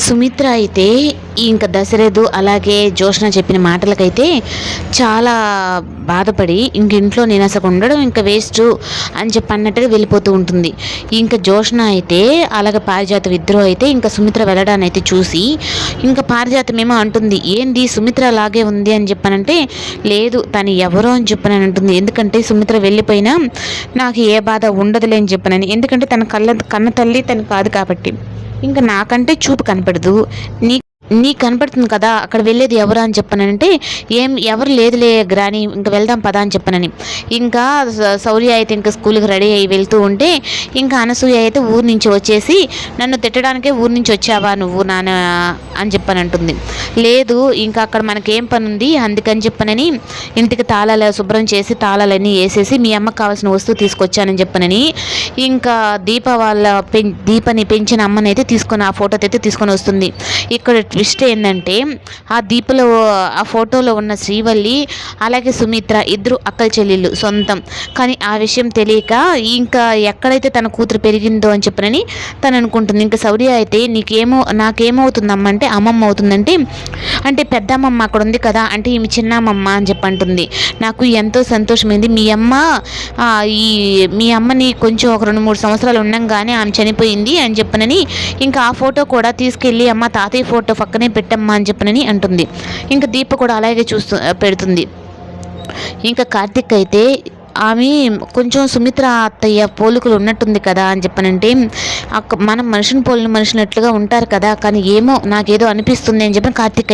సుమిత్ర అయితే ఇంకా దశరథు అలాగే జోష్న చెప్పిన మాటలకైతే చాలా బాధపడి ఇంక ఇంట్లో నేను అసలు ఉండడం ఇంకా వేస్ట్ అని చెప్పి అన్నట్టుగా వెళ్ళిపోతూ ఉంటుంది. ఇంకా జోష్న అయితే అలాగే పారిజాతం ఇద్దరు అయితే ఇంకా సుమిత్ర వెళ్ళడాన్ని అయితే చూసి ఇంకా పారిజాతం ఏమో అంటుంది. ఏంది సుమిత్ర అలాగే ఉంది అని చెప్పానంటే లేదు తను ఎవరో అని చెప్పనని అంటుంది. ఎందుకంటే సుమిత్ర వెళ్ళిపోయినా నాకు ఏ బాధ ఉండదులే అని చెప్పనని. ఎందుకంటే తన కళ్ళ కన్న తల్లి తను కాదు కాబట్టి. ఇంకా నాకంటే చూపు కనపడదు. నీ నీకు కనపడుతుంది కదా అక్కడ వెళ్ళేది ఎవరు అని చెప్పానంటే ఏం ఎవరు లేదులే గ్రాని ఇంకా వెళ్దాం పదా అని చెప్పానని. ఇంకా సౌర్య అయితే ఇంకా స్కూల్కి రెడీ అయ్యి వెళ్తూ ఉంటే ఇంకా అనసూయ అయితే ఊరు నుంచి వచ్చేసి నన్ను తిట్టడానికే ఊరు నుంచి వచ్చావా నువ్వు నాన్న అని చెప్పని అంటుంది లేదు ఇంకా అక్కడ మనకేం పని ఉంది అందుకని చెప్పనని ఇంటికి తాళాలు శుభ్రం చేసి తాళాలన్నీ వేసేసి మీ అమ్మకు కావాల్సిన వస్తువు తీసుకొచ్చానని చెప్పనని ఇంకా దీప వాళ్ళ పెం దీపని పెంచిన అమ్మనైతే తీసుకొని ఆ ఫోటో అయితే తీసుకొని వస్తుంది. ఇక్కడ ట్విస్ట్ ఏంటంటే ఆ దీపలో ఆ ఫోటోలో ఉన్న శ్రీవల్లి అలాగే సుమిత్ర ఇద్దరు అక్కల చెల్లెళ్ళు సొంతం. కానీ ఆ విషయం తెలియక ఇంకా ఎక్కడైతే తన కూతురు పెరిగిందో అని చెప్పనని తను అనుకుంటుంది. ఇంకా శౌర్య అయితే నీకేమో నాకేమవుతుందమ్మ అంటే అమ్మమ్మ అవుతుందంటే అంటే పెద్దమ్మమ్మ అక్కడ ఉంది కదా అంటే ఈమె చిన్నమ్మమ్మ అని చెప్పి అంటుంది. నాకు ఎంతో సంతోషమైంది. మీ అమ్మ ఈ మీ అమ్మని కొంచెం ఒక రెండు మూడు సంవత్సరాలు ఉండంగానే ఆమె చనిపోయింది అని చెప్పనని ఇంకా ఆ ఫోటో కూడా తీసుకెళ్ళి అమ్మ తాతయ్య ఫోటో పక్కనే పెట్టమ్మా అని చెప్పనని అంటుంది. ఇంకా దీప కూడా అలాగే చూస్తూ పెడుతుంది. ఇంకా కార్తిక్ అయితే ఆమె కొంచెం సుమిత్ర అత్తయ్య పోలికలు ఉన్నట్టుంది కదా అని చెప్పనంటే అక్క మనం మనిషిని పోలిన మనిషినట్లుగా ఉంటారు కదా కానీ ఏమో నాకేదో అనిపిస్తుంది అని చెప్పి కార్తిక్ అయితే